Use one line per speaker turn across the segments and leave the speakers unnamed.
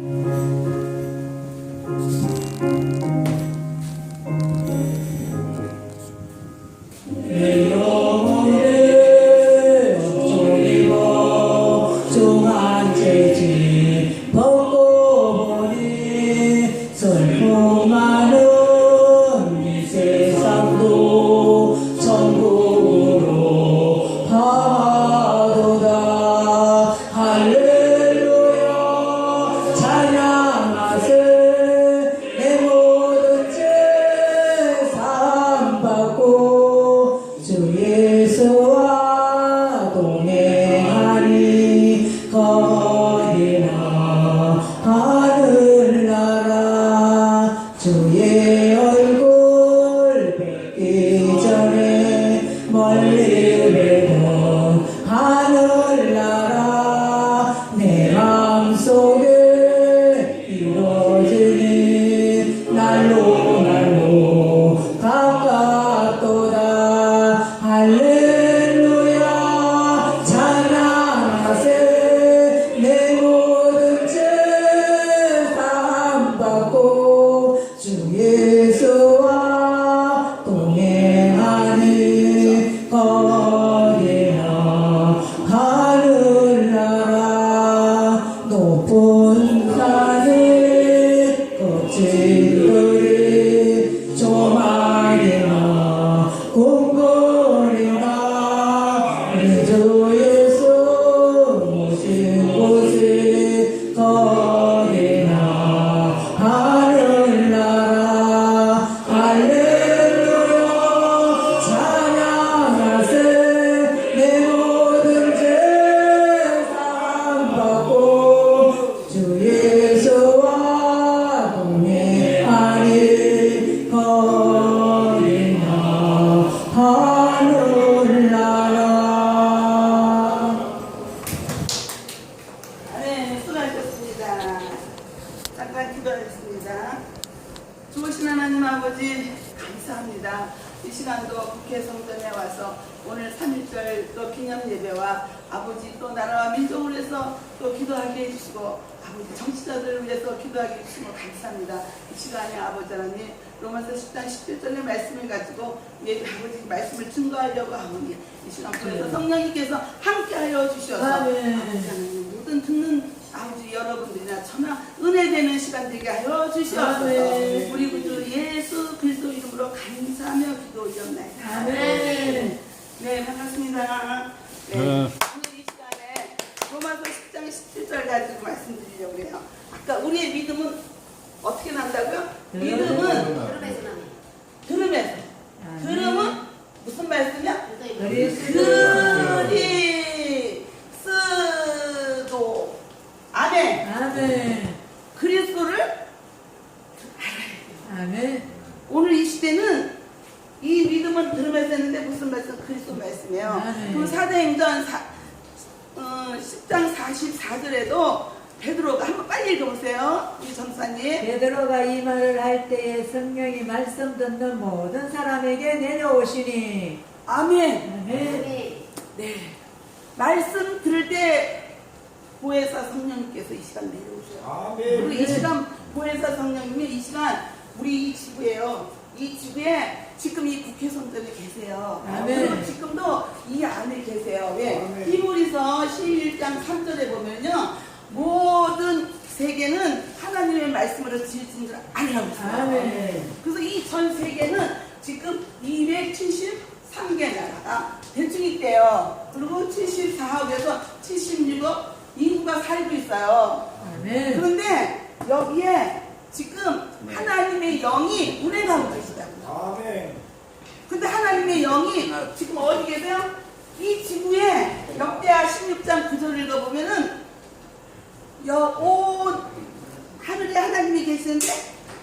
내 거
하나님 아버지 감사합니다. 이 시간도 국회 성전에 와서 오늘 3.1절 또 기념 예배와 아버지 또 나라와 민족을 위해서 또 기도하게 해주시고 아버지 정치자들을 위해서 기도하게 해주신 거 감사합니다. 이 시간에 아버지 하나님 로마서 10장 17절의 말씀을 가지고 예, 아버지 말씀을 증거하려고 하오니 이 시간 통해서 성령님께서 함께하여 주셔서. 아버지 하나님 모든 듣는 여러분들이나 전화 은혜 되는 시간 되게 하여 주시옵소서
아멘.
우리 구주 예수 그리스도 이름으로 감사하며 기도드렸나이다
아멘.
네 반갑습니다 네.
네.
오늘 이 시간에 로마서 10장 17절 가지고 말씀드리려고 해요 아까 우리의 믿음은 어떻게 난다고요? 믿음은 들으면서 들음은 무슨 말씀이야? 그리스도 아멘
아멘.
그리스도를
아멘.
오늘 이 시대는 이 믿음은 들으면서 했는데 무슨 말씀? 그리스도 말씀이에요.
아멘.
그럼 사도행전 사, 어, 10장 44절에도 베드로가 한번 빨리 읽어보세요. 우리 전사님.
베드로가 이 말을 할 때에 성령이 말씀 듣는 모든 사람에게 내려오시니
아멘.
아멘.
네. 말씀 들을 때 보혜사 성령님께서 이 시간 내려오셔요. 그리고 이 시간 보혜사 성령님이 이 시간 우리 이 지구예요. 이 지구에 지금 이 국회 선전에 계세요.
아멘.
그리고 지금도 이 안에 계세요. 왜?
아멘.
히브리서 11장 3절에 보면요. 모든 세계는 하나님의 말씀으로 지어진 줄 알라고 있어요.
아멘.
그래서 이 전 세계는 지금 273개 나라가 대충 있대요. 그리고 74억에서 76억 인구가 살고 있어요.
아멘.
그런데 여기에 지금 하나님의 영이 운행하고 계시다고요.
아멘.
근데 하나님의 영이 지금 어디 계세요? 이 지구에 역대하 16장 9절 읽어보면은 여, 온 하늘에 하나님이 계시는데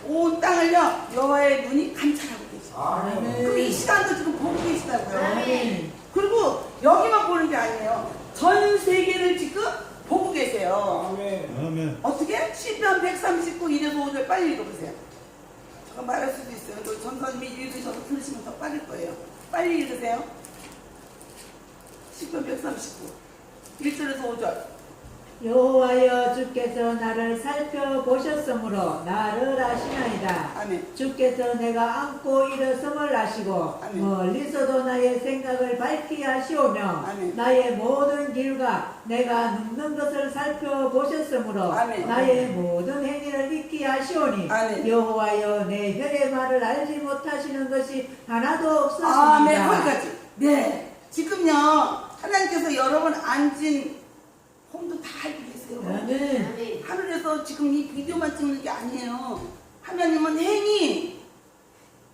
온 땅을요 여호와의 눈이 감찰하고 계시요
아멘.
그럼 이 시간도 지금 보고 계시다고요.
아멘.
그리고 여기만 보는 게 아니에요. 전 세계를 지금 보고 계세요.
아멘. 아멘.
어떻게? 시편 139, 1에서 5절 빨리 읽어보세요. 말할 수도 있어요. 또 전사님이 읽으셔서 들으시면 더 빠를 거예요. 빨리 읽으세요. 시편 139, 1절에서 5절.
여호와여 주께서 나를 살펴보셨으므로 나를 아시나이다.
아멘.
주께서 내가 안고 일어섬을 아시고
아멘.
멀리서도 나의 생각을 밝히 하시오며
아멘.
나의 모든 길과 내가 눕는 것을 살펴보셨으므로
아멘.
나의 모든 행위를 익히 하시오니
아멘.
여호와여 내 혈의 말을 알지 못하시는 것이 하나도 없으십니다.
아멘. 거기까지. 네. 지금요, 하나님께서 여러분 앉은 홈도 다 알고 계세요.
아멘.
하늘에서 지금 이 비디오만 찍는 게 아니에요. 하나님은 행위,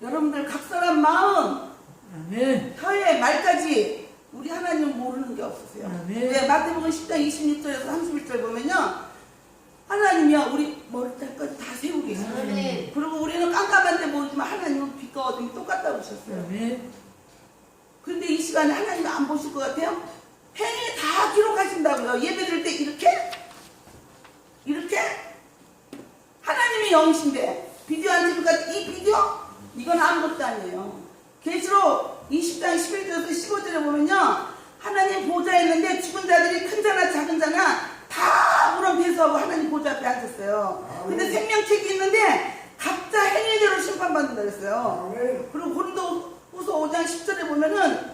여러분들 각 사람 마음,
아멘.
혀의 말까지 우리 하나님은 모르는 게 없으세요.
아멘.
네, 마태복음 10장 26절에서 31절 보면요. 하나님이요, 우리 머리 탈까지 다 세우고 계세요.
아멘.
그리고 우리는 깜깜한데 보지만 하나님은 빛과 어둠이 똑같다고 하셨어요.
아멘.
근데 이 시간에 하나님이 안 보실 것 같아요? 행위 다 기록하신다고요. 예배 드릴 때 이렇게? 이렇게? 하나님이 영이신데 비디오 안 찍을까? 이 비디오? 이건 아무것도 아니에요. 계시록 20장 11절에서 15절에 보면요. 하나님 보좌에 있는데 죽은 자들이 큰 자나 작은 자나 다 우렁대수하고 하나님 보좌 앞에 앉았어요. 근데 생명책이 있는데 각자 행위대로 심판받는다 그랬어요. 그리고 고린도 후서 5장 10절에 보면은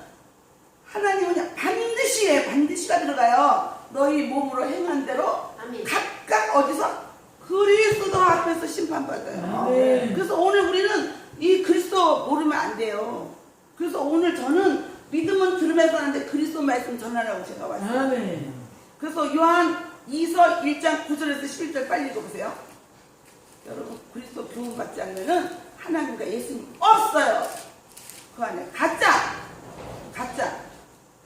하나님은 반드시 해 반드시가 들어가요. 너희 몸으로 행한 대로
아멘.
각각 어디서 그리스도 앞에서 심판받아요.
아멘.
그래서 오늘 우리는 이 그리스도 모르면 안 돼요. 그래서 오늘 저는 믿음은 들으면서 하는데 그리스도 말씀 전하라고 제가 왔어요.
아멘.
그래서 요한 2서 1장 9절에서 11절 빨리 읽어보세요. 여러분 그리스도 교훈 받지 않으면은 하나님과 예수님 없어요. 그 안에 가짜, 가짜.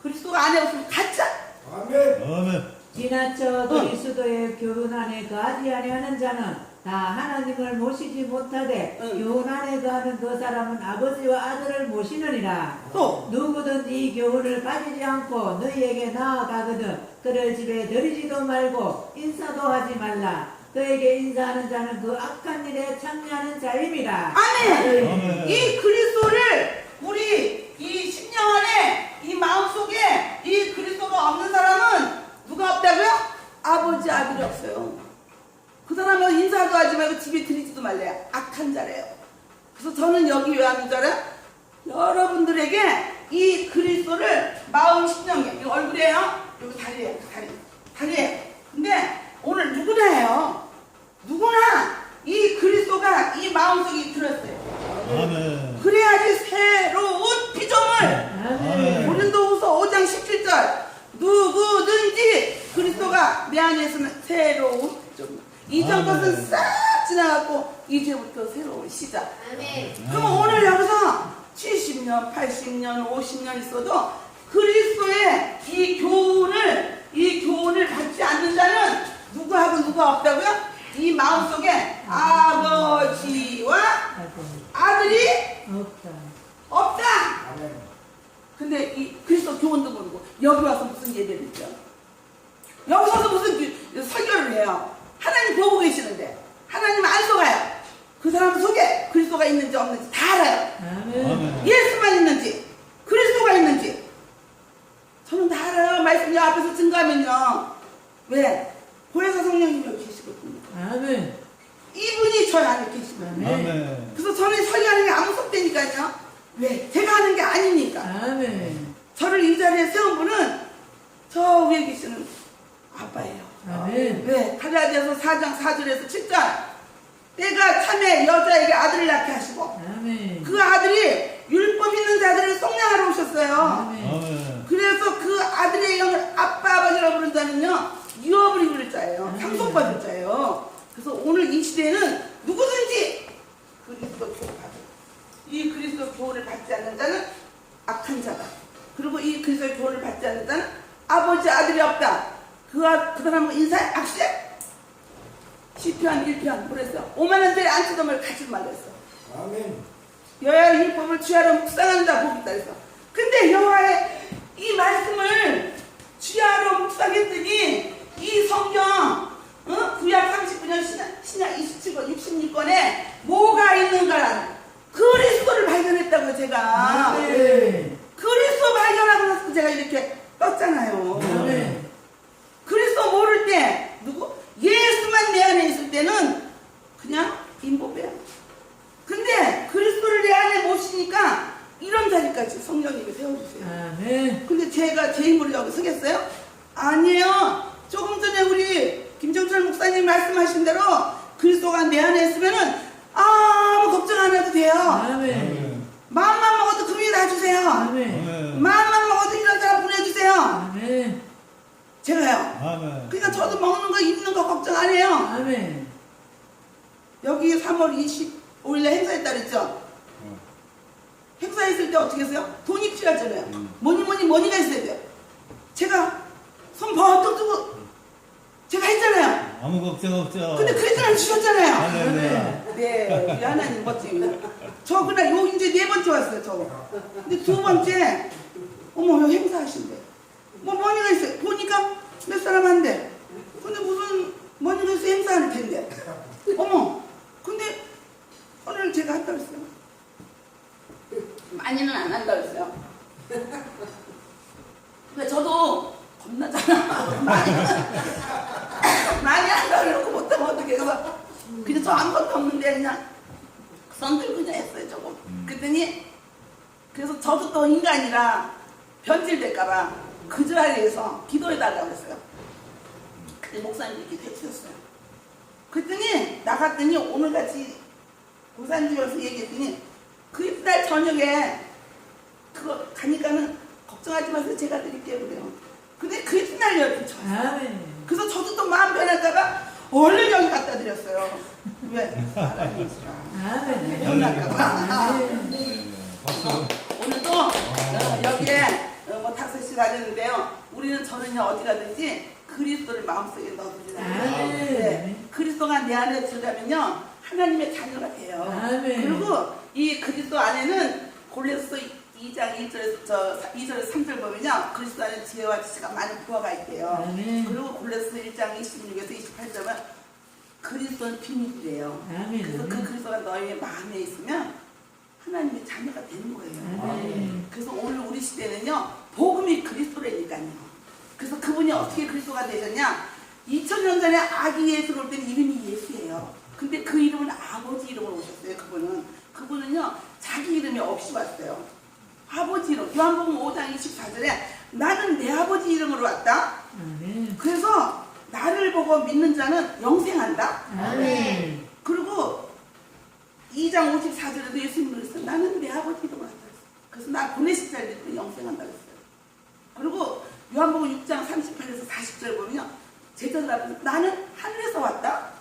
그리스도가 안에 없으면 가짜.
아멘.
지나쳐 그리스도의 교훈 안에 거하지 아니하는 자는 다 하나님을 모시지 못하되
응.
교훈 안에 거하는 그 사람은 아버지와 아들을 모시느니라
또
누구든지 이 교훈을 가지지 않고 너희에게 나아가거든 그를 집에 들이지도 말고 인사도 하지 말라 그에게 인사하는 자는 그 악한 일에 참여하는 자임이라
아멘.
아멘.
이 그리스도를 우리 이 심령 안에 이 마음속에 이 그리스도가 없는 사람은 누가 없다고요? 아버지 아들이 없어요. 그 사람은 인사도 하지 말고 집에 들이지도 말래요. 악한 자래요. 그래서 저는 여기 왜 하는 줄 알아요? 여러분들에게 이 그리스도를 마음 심령에 이 얼굴이에요. 여기 다리에요. 다리. 다리에. 근데 오늘 누구나 해요. 누구나 이 그리스도가 이 마음속에 들었어요.
아멘.
그래야지 새로운 피조물.
아멘
고린도후서 5장 17절 누구든지 그리스도가 내 안에 있으면 새로운 피조물. 이전
아멘.
것은 싹 지나갔고 이제부터 새로운 시작.
아멘.
그럼 오늘 여기서 70년, 80년, 50년 있어도 그리스도의 이 교훈을 이 교훈을 받지 않는 자는 누구하고 누가 없다고요? 이 마음속에 아버지와 아들이
없다
없다. 근데 이 그리스도 교훈도 모르고 여기 와서 무슨 예배를 했죠? 여기 와서 무슨 그- 설교를 해요? 하나님 보고 계시는데 하나님 안 속아요. 그 사람 속에 그리스도가 있는지 없는지 다 알아요. 예수만 있는지 저는 다 알아요. 말씀 여 앞에서 증거하면요. 왜? 보혜사 성령님이 여기 계시거든요.
아멘
이분이 저희 안에 계시거든요.
아멘.
그래서 저는 설교하는 게 아무 속되니까요. 왜? 제가 하는 게 아니니까.
아멘
저를 이 자리에 세운 분은 저 위에 계시는 아빠예요.
아멘
왜? 갈라디아서 4장 4절에서 7절 때가 참에 여자에게 아들을 낳게 하시고
아멘
그 아들이 율법 있는 자들을 속량하러 오셨어요.
아멘
아멘.
그래서 그 아들의 영을 아빠 아버지라고 부른 자는요 유업을 이룰 자예요.
아멘.
상속받을 자예요. 그래서 오늘 이 시대에는 누구든지 그리스도 교훈 받을 이 그리스도 교훈을 받지 않는 자는 악한 자다. 그리고 이 그리스도 교훈을 받지 않는 자는 아버지 아들이 없다. 그와 그 사람은 인사에 악세 시편 1편 그랬어. 5만 원짜리 안치덤을 가지고 말랬어. 여호와의 율법을 주야로 묵상하는 자 복이 있다 그랬어. 근데 여호와의 이 말씀을 주야로 묵상했더니 이 성경 어? 구약 39년 신약, 신약 27권 66권에 뭐가 있는가라는 그리스도를 발견했다고요 제가.
아멘
그리스도 발견하고 나서 제가 이렇게 떴잖아요.
아멘
그리스도 모를 때 때는 그냥 인보배야. 근데 그리스도를 내 안에 모시니까 이런 자리까지 성령님이 세워주세요.
아멘.
근데 제가 제 힘으로 여기 서겠어요? 아니에요. 조금 전에 우리 김정철 목사님 말씀하신 대로 그리스도가 내 안에 있으면은 아무 걱정 안 해도 돼요.
아멘.
마음만 먹어도 금이 다 주세요.
아멘.
마음만 먹어도 이런 사람 보내주세요.
아멘.
제가요.
아멘.
그러니까 저도 먹는 거 입는 거 걱정 안 해요.
아멘.
여기 3월 25일에 행사했다 그랬죠? 행사했을 때 어떻게 했어요? 돈이 필요하잖아요.
음.
뭐니 뭐니 뭐니가 있어야 돼요. 제가 손 버떡 뜨고 제가 했잖아요.
아무 걱정 없죠.
근데 크리스찬 주셨잖아요.
할렐루야.
네, 우리 하나님 멋집니다. 저 그날 요 이제 네 번째 왔어요, 저거. 근데 두 번째, 어머, 여기 행사하신대. 뭐 머니가 있어요. 보니까 몇 사람 한대. 근데 무슨 머니가 있어 행사할 텐데. 어머, 근데 오늘 제가 한다 그랬어요. 많이는 안 한다 그랬어요. 근데 저도 겁나잖아. 많이, 많이 한다 그래놓고 못하면 어떡해. 그래서 그냥 저 아무것도 없는데 그냥 선 들고 그냥 했어요 조금. 그랬더니 그래서 저도 또 인간이라 변질될까봐 그 자리에서 기도해달라고 했어요. 목사님이 기도해 주셨어요. 그랬더니 나갔더니 오늘같이 고산집에서 얘기했더니 그날 저녁에 그거 가니까는 걱정하지 마세요 제가 드릴게요 그래요. 근데 그날 열두 쳤어요.
아멘.
그래서 저도 또 마음 변할까봐 얼른 여기 갖다 드렸어요. 왜?
아멘.
변할까봐.
아멘.
박수.
오늘도 어, 여기에 어, 뭐 다섯 시 가졌는데요. 우리는 저는요 어디 가든지 그리스도를 마음속에 넣어두잖아요.
아멘.
네, 그리스도가 내 안에 들어가면요 하나님의 자녀가 돼요.
아멘.
그리고 이 그리스도 안에는 골레서 2장 1절에서 저 2절에서 3절 보면요 그리스도 안에 지혜와 지식가 많은 부하가 있대요.
아멘.
그리고 골레서 1장 26에서 28절은 그리스도는 비밀이래요.
아멘.
그래서 그 그리스도가 너의 마음에 있으면 하나님의 자녀가 되는 거예요.
아멘.
그래서 오늘 우리 시대는요 복음이 그리스도라니까요. 그래서 그분이 어떻게 그리스도가 되셨냐? 2000년 전에 아기 예수 올 때는 이름이 예수예요. 근데 그 이름은 아버지 이름으로 오셨어요. 그분은 그분은요 자기 이름이 없이 왔어요. 아버지 이름 요한복음 5장 24절에 나는 내 아버지 이름으로 왔다.
아멘.
그래서 나를 보고 믿는 자는 영생한다.
아멘.
그리고 2장 54절에도 예수님이 그랬어요. 나는 내 아버지 이름으로 왔다. 그래서 나 보내실 자를 믿고 영생한다 그랬어요. 그리고 요한복음 6장 38에서 40절 보면 제자들 앞에서 나는 하늘에서 왔다.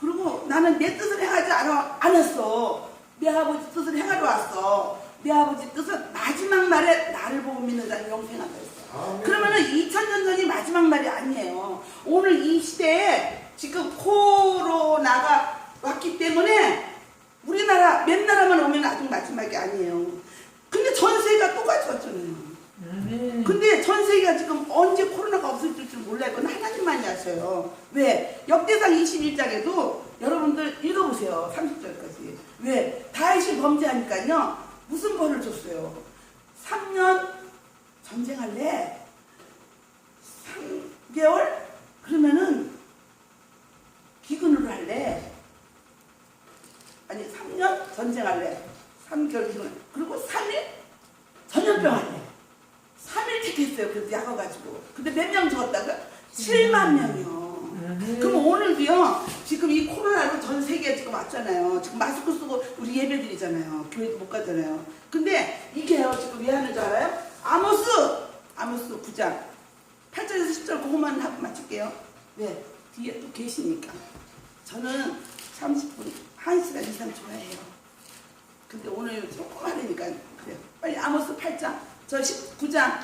그리고 나는 내 뜻을 행하지 않아, 않았어. 내 아버지 뜻을 행하러 왔어. 내 아버지 뜻은 마지막 날에 나를 보고 믿는 자는 영생한다 했어. 그러면은 2000년 전이 마지막 날이 아니에요. 오늘 이 시대에 지금 코로나가 왔기 때문에 우리나라 몇 나라만 오면 아직 마지막이 아니에요. 근데 전 세계가 똑같이 왔잖아요.
아멘.
근데 전 세계가 지금 언제 코로나가 없어질 줄 몰라요. 그건 하나님만이 아셔요. 왜? 역대상 21장에도 여러분들 읽어보세요. 30절까지. 왜? 다윗이 범죄하니까요. 무슨 벌을 줬어요? 3년 전쟁할래? 3개월? 그러면은 기근으로 할래? 아니 3년 전쟁할래? 3개월 기근 그리고 3일 전염병 할래? 3일 택했어요. 그래서 약아가지고. 근데 몇 명 죽었다가? 7만 명이요. 그럼 오늘도요, 지금 이 코로나로 전 세계에 지금 왔잖아요. 지금 마스크 쓰고 우리 예배 드리잖아요. 교회도 못 가잖아요. 근데 이게요, 지금 왜 하는 줄 알아요? 아모스! 아모스 9장. 8절에서 10절 그것만 하고 마칠게요. 왜? 뒤에 또 계시니까. 저는 30분, 1시간 이상 좋아해요. 근데 오늘 조금 하려니까 그래요. 빨리 아모스 8장, 저 19장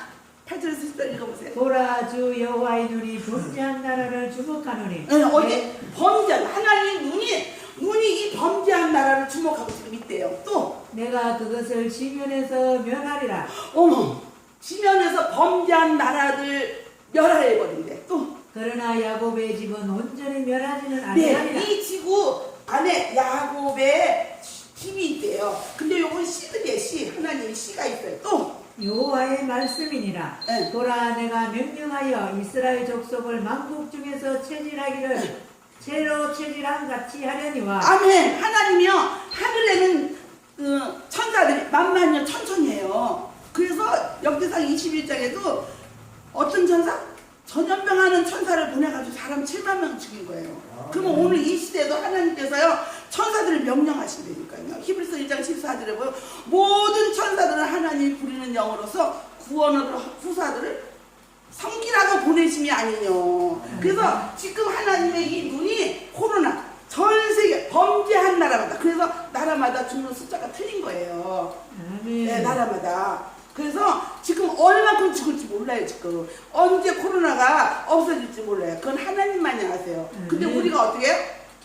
8절에서 10절 읽어보세요.
보라 주 여호와의 눈이 범죄한 나라를 주목하노니
네, 어디 범죄한 하나님 눈이 눈이 이 범죄한 나라를 주목하고 지금 있대요. 또
내가 그것을 지면에서 면하리라
어머 지면에서 범죄한 나라들 멸하해 버린대. 또
그러나 야곱의 집은 온전히 멸하지는
네,
아니하리라
이 지구 안에 야곱의 집이 있대요. 근데 요건 씨들이에요. 씨 하나님 씨가 있어요. 또
여호와의 말씀이니라
네.
보라 내가 명령하여 이스라엘 족속을 만국 중에서 체질하기를 채로 체질함 같이 하려니와
아멘. 하나님이요 하늘에는 그 천사들이 만만여 천천이에요. 그래서 역대상 21장에도 어떤 천사? 전염병하는 천사를 보내가지고 사람 7만 명 죽인 거예요. 그러면 오늘 이 시대도 하나님께서요 천사들을 명령하신다니까요. 히브리서 1장 14절에 보여 모든 천사들은 하나님이 부리는 영으로서 구원을 후사들을 성기라고 보내심이 아니뇨. 그래서 지금 하나님의 이 눈이 코로나 전 세계 범죄한 나라마다 그래서 나라마다 죽는 숫자가 틀린 거예요. 네, 나라마다. 그래서 지금 얼마큼 죽을지 몰라요, 지금. 언제 코로나가 없어질지 몰라요. 그건 하나님만이 아세요. 근데
음.
우리가 어떻게 해요?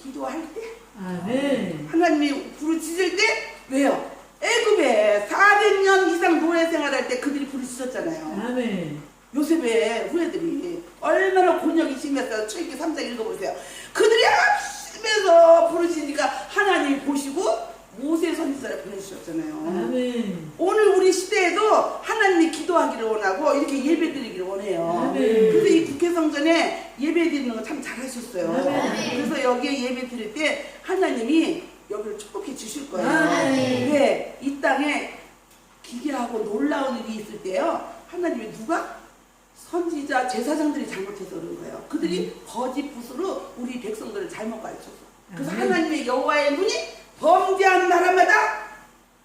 기도할 때,
아멘.
하나님이 부르짖을 때, 왜요? 애굽에 400년 이상 노예 생활할 때 그들이 부르짖었잖아요.
아멘.
요셉의 후예들이 얼마나 곤욕이 심했어요. 출기 3장 읽어보세요. 그들이 합심해서 부르짖으니까 하나님이 보시고 모세 선지자를 보내주셨잖아요.
아멘.
오늘 우리 시대에도 하나님이 기도하기를 원하고 이렇게 예배 드리기를 원해요.
아멘.
그래서 이 국회성전에 예배 드리는 거 참 잘하셨어요.
아멘.
그래서 여기에 예배 드릴 때 하나님이 여기를 축복해 주실 거예요.
아멘.
왜? 이 땅에 기괴하고 놀라운 일이 있을 때요. 하나님이 누가? 선지자, 제사장들이 잘못해서 그런 거예요. 그들이 거짓 붓으로 우리 백성들을 잘못 가르쳤어. 그래서
아멘.
하나님의 여호와의 눈이 범죄한 나라마다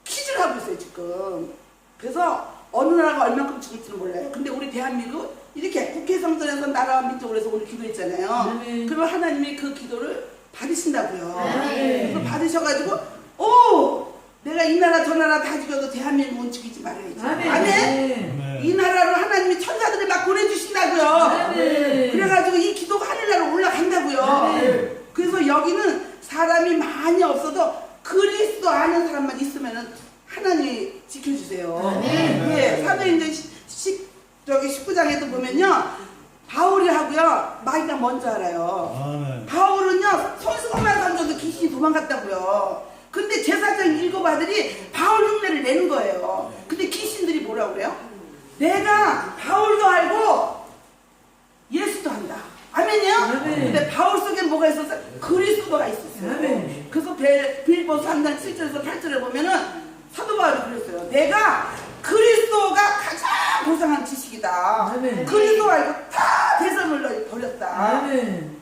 퀴즈를 하고 있어요, 지금. 그래서 어느 나라가 얼만큼 죽을지는 몰라요. 근데 우리 대한민국 이렇게 국회 성전에서 나라와 민족을 해서 오늘 기도했잖아요.
아멘.
그러면 하나님이 그 기도를 받으신다고요.
아멘.
그래서 받으셔가지고, 오! 내가 이 나라 저 나라 다 죽여도 대한민국은 죽이지 말아야지.
아멘.
아멘. 이 나라로 하나님이 천사들을 막 보내주신다고요.
아멘.
그래가지고 이 기도가 하늘나라로 올라간다고요.
아멘.
그래서 여기는 사람이 많이 없어도 그리스도 아는 사람만 있으면은 하나님이 지켜주세요.
아멘.
네, 사도행전 10, 저기 19장에도 보면요. 바울이 하고요. 마귀가 먼저 알아요.
아멘.
바울은요. 손수건만 던져도 귀신이 도망갔다고요. 근데 제사장 일곱 아들이 바울 흉내를 내는 거예요. 근데 귀신들이 뭐라 그래요? 내가 바울도 알고 예수도 한다. 아멘이요?
아멘.
근데 바울 속에 뭐가 있었어요? 그리스도가 있었어요.
아멘.
그래서 빌- 빌보 3장 7절에서 8절에 보면은 사도 바울이 그랬어요. 내가 그리스도가 가장 고상한 지식이다.
아멘.
그리스도 알고 다 대선을 버렸다.
아멘.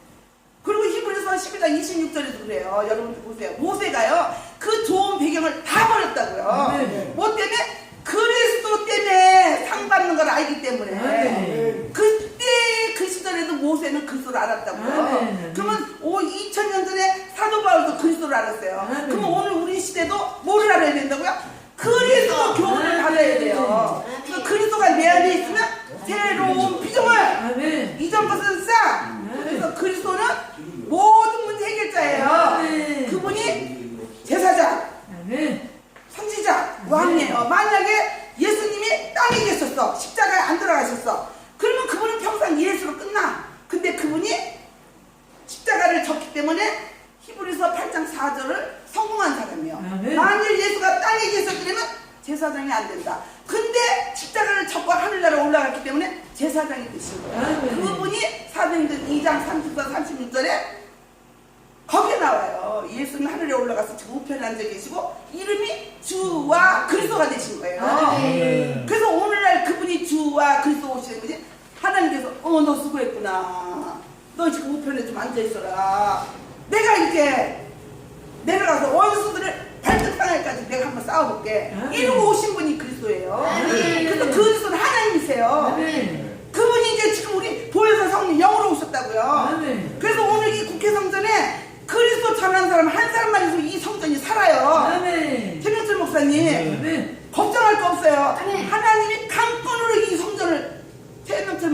그리고 히브리서 12장 26절에도 그래요. 여러분들 보세요. 모세가요. 그 좋은 배경을 다 버렸다고요.
아멘.
뭐 때문에? 그리스도 때문에 상 받는 걸 알기 때문에.
아멘.
그 시절에도 모세는 그리스도를 알았다고요.
아멘.
그러면 오 2000년 전에 사도 바울도 그리스도를 알았어요.
아멘.
그러면 오늘 우리 시대도 뭐를 알아야 된다고요? 그리스도 교훈을. 받아야 돼요. 그래서 그리스도가 내 안에 있으면 새로운
아멘.
이전 것은 싸.
아멘.
그래서 그리스도는 모든 문제 해결자예요.
아멘.
그분이 제사장,
아멘.
선지자, 왕이에요. 만약에 예수님이 땅에 계셨어. 십자가에 안 들어가셨어. 그분은 평생 예수로 끝나. 근데 그분이 십자가를 졌기 때문에 히브리서 8장 4절을 성공한 사람이에요.
아멘.
만일 예수가 땅에 계셨더라면 제사장이 안 된다. 근데 십자가를 졌고 하늘나라 올라갔기 때문에 제사장이 되신 거예요.
아멘.
그분이 사도행전 2장 34, 36절에 거기에 나와요. 예수는 하늘에 올라가서 저 우편에 앉아 계시고 이름이 주와 그리스도가 되신 거예요.
아멘.
그래서 오늘날 그분이 주와 그리스도 오시는 거지 하나님께서 어 너 수고했구나. 너 지금 우편에 좀 앉아 있어라. 내가 이렇게 내려가서 원수들을 발등 상할까지 내가 한번 싸워볼게.
아멘.
이러고 오신 분이 그리스도예요.
아멘.
그래서 그리스도는 하나님이세요.
아멘.
그분이 이제 지금 우리 보혜사 성령 영으로 오셨다고요.
아멘.
그래서 오늘 이 국회 성전에 그리스도 전하는 사람 한 사람만 있으면 이 성전이 살아요.
아멘.
최명철 목사님
아멘.
걱정할 거 없어요.
아멘.
하나님이 강권으로 이 성전을 최명철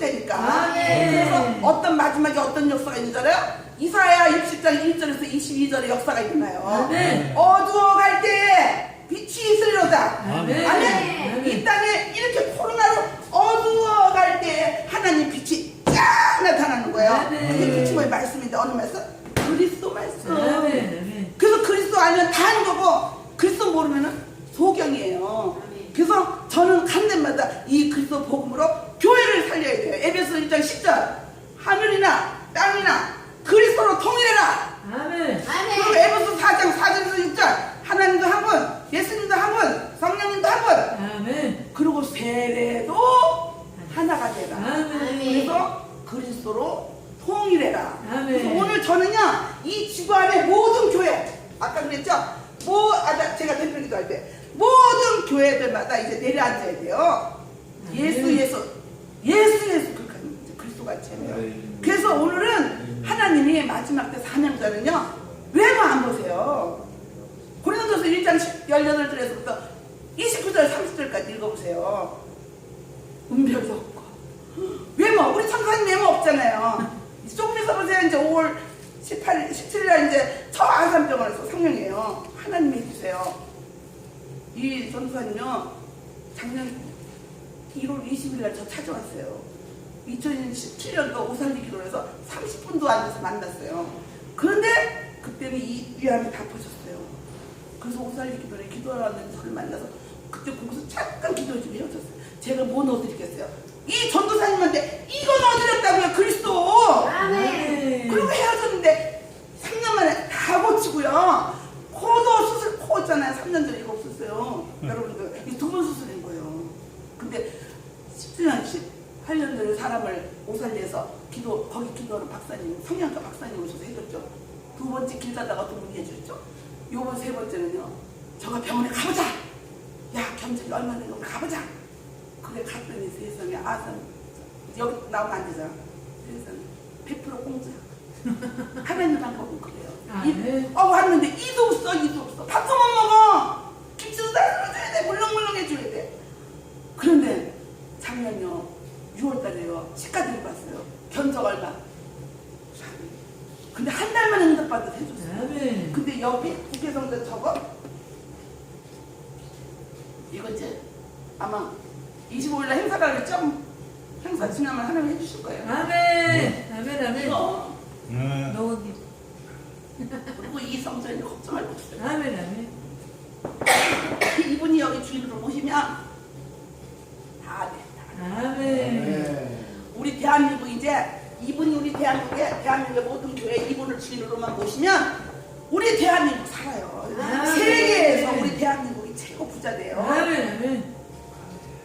목사님을 쓰신다니까.
아멘.
그래서 어떤 마지막에 어떤 역사가 있는 줄 알아요? 이사야 60장 1절에서 22절의 역사가 일어나요.
아멘.
어두워갈 때 빛이 있으리로다.
아멘.
아멘. 이 땅에 이렇게 코로나로 어두워갈 때 하나님 빛이 쫙 나타나는 거예요.
아멘.
그게 빛이 뭐의 말씀인데 어느 말씀? 그리스도 말씀.
아멘.
그래서 그리스도 알면 다 하는 거고 그리스도 모르면은 소경이에요. 그래서 저는 간 데마다 이 그리스도 복음으로 교회를 살려야 돼요. 에베소 1장 10절 하늘이나 땅이나 그 그리스도로 통일해라.
아멘.
그리고 에베소 4장 4절에서 6절 하나님도 한 분, 예수님도 한 분, 성령님도 한 분.
아멘.
그리고 세례도 하나가 되라.
아멘.
그래서 그리스도로 통일해라.
아멘.
그래서 오늘 저는요 이 지구 안에 모든 교회 아까 그랬죠? 뭐 아까 제가 대표 기도할 때 모든 교회들마다 이제 내려앉아야 돼요. 예수
아멘.
예수 예수 예수 그 그리스도가 제네요. 그래서 오늘은 하나님이 마지막 때 사명자는요 외모 안 보세요. 고린도서 1장 18절에서부터 29절 30절까지 읽어보세요. 은별도 없고 외모 우리 천사님 외모 없잖아요. 조금 있어 보세요. 이제 5월 18일 17일 이제 저 아산병원에서 성령이에요. 하나님이 해주세요. 이 전사님요 작년 1월 20일 날 저 찾아왔어요. 2017년도 오살리 기도에서 30분도 안 돼서 만났어요. 그런데 그때는 이 위암이 다 퍼졌어요. 그래서 오살리 기도에 기도하는 저를 만나서 그때 거기서 잠깐 기도 좀 헤어졌어요. 제가 뭐 넣어드리겠어요? 이 전도사님한테 이거 넣어드렸다고요, 그리스도!
아멘.
그리고 헤어졌는데 3년 만에 다 고치고요. 코도 수술, 코 있잖아요. 3년 전에 이거 없었어요. 여러분들, 이 두 번 수술인 거예요. 근데 17년, 18년 전에 사람을 오살리에서 기도, 거기 기도하는 박사님, 성형과 박사님 오셔서 해줬죠. 두 번째 길 가다가 두 분이 해줬죠. 요번 세 번째는요. 저가 병원에 가보자! 야, 경찰이 얼마 내고 가보자! 그래, 갔더니 세상에 아산, 여기 나오면 안 되잖아. 세상에 100% 공짜. 하나님 방법은 그래요.
아,
이-
네.
어 왔는데 이도 없어 이도 없어 밥도 못 먹어 김치도 따라줘야 돼 물렁물렁 해줘야 돼 그런데 작년요 6월달에요 치과들이 봤어요 견적 얼마 근데 한 달 만에 응답받아서 해줬어요
아멘.
근데 여기 국회성대 저거 이거 이제 아마 25일 날 행사가 그랬죠? 행사 지나면 하나님 해주실 거예요
아멘. 아멘. 아멘.
이거
네.
노기.
그리고 이 성전이 걱정할 거 없어요
아멘. 아멘.
이분이 여기 주인으로 모시면 다 돼.
아멘.
우리 대한민국 이제 이분이 우리 대한민국에 대한민국의 모든 교회 이분을 주인으로만 모시면 우리 대한민국 살아요.
아멘.
세계에서 우리 대한민국이 최고 부자 돼요.
아멘. 아멘.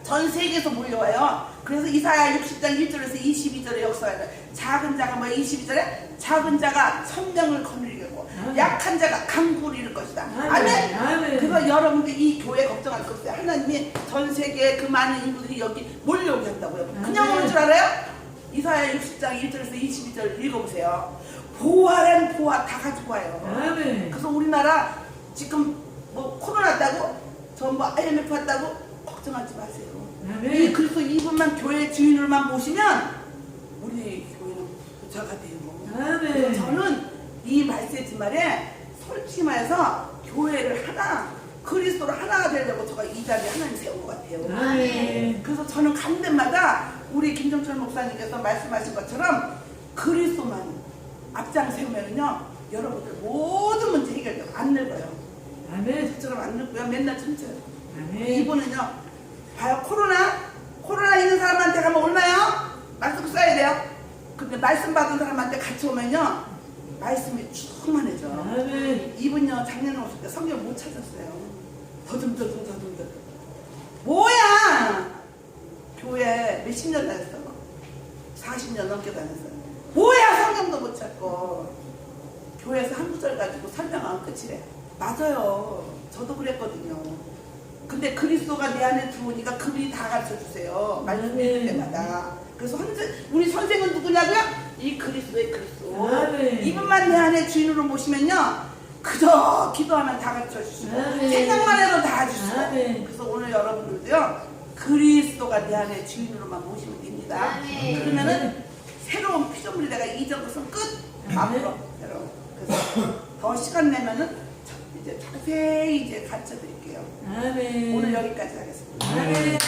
전 세계에서 몰려와요. 그래서 이사야 60장 1절에서 22절의 역사에 작은 자가 뭐 22절에 작은 자가 천명을 거느리려고
아멘.
약한 자가 강구를 이룰 것이다.
아멘.
아멘. 그거 여러분들 이 교회 걱정할 거 없어요. 하나님이 전 세계 그 많은 인구들이 여기 몰려오게 한다고요. 그냥. 오는 줄 알아요? 이사야 60장 1절에서 22절 읽어보세요. 보아란 보아 다 가지고 와요.
아멘.
그래서 우리나라 지금 뭐 코로나 왔다고 전부 IMF 왔다고 걱정하지 마세요. 이
아멘.
그리스도 이분만 교회 주인으로만 모시면 우리 교회는 부자가 돼요. 그래서
아멘.
저는 이 말세지 말에 솔직히 말해서 교회를 하나 그리스도로 하나가 되려고 제가 이 자리에 하나님 세운 것 같아요.
아멘.
그래서 저는 가는 데마다 우리 김정철 목사님께서 말씀하신 것처럼 그리스도만 앞장 세우면요 여러분들 모든 문제 해결돼요. 안 늙어요.
아멘.
저처럼 안 늙고요. 맨날 춤춰요.
아멘.
이분은요 봐요 코로나 코로나 있는 사람한테 가면 얼마요? 말씀 써야 돼요. 근데 말씀 받은 사람한테 같이 오면요 말씀이 충만해져.
아멘.
이분요 작년에 오실 때 성경 못 찾았어요. 더듬더듬 더듬더듬. 뭐야? 교회 몇십 년 다녔어. 40년 넘게 다녔어요. 뭐야 성경도 못 찾고 교회에서 한 구절 가지고 설명하면 끝이래. 맞아요. 저도 그랬거든요. 근데 그리스도가 내 안에 들어오니까 그분이 다 가르쳐 주세요. 말씀해 줄 때마다. 그래서 선생, 우리 선생은 누구냐고요? 이 그리스도의 그리스도. 이분만 내 안에 주인으로 모시면요. 그저 기도하면 다 가르쳐 주시고. 생각만 해도 다 해주시고
아멘.
그래서 오늘 여러분들도요 그리스도가 내 안에 주인으로만 모시면 됩니다
아멘.
그러면은 새로운 피조물이 내가 이전 것은 끝
아멘.
앞으로 새로운 그래서 더 시간 내면은 자- 이제 자세히 이제 가르쳐 드릴게요
아멘.
오늘 여기까지 하겠습니다
아멘.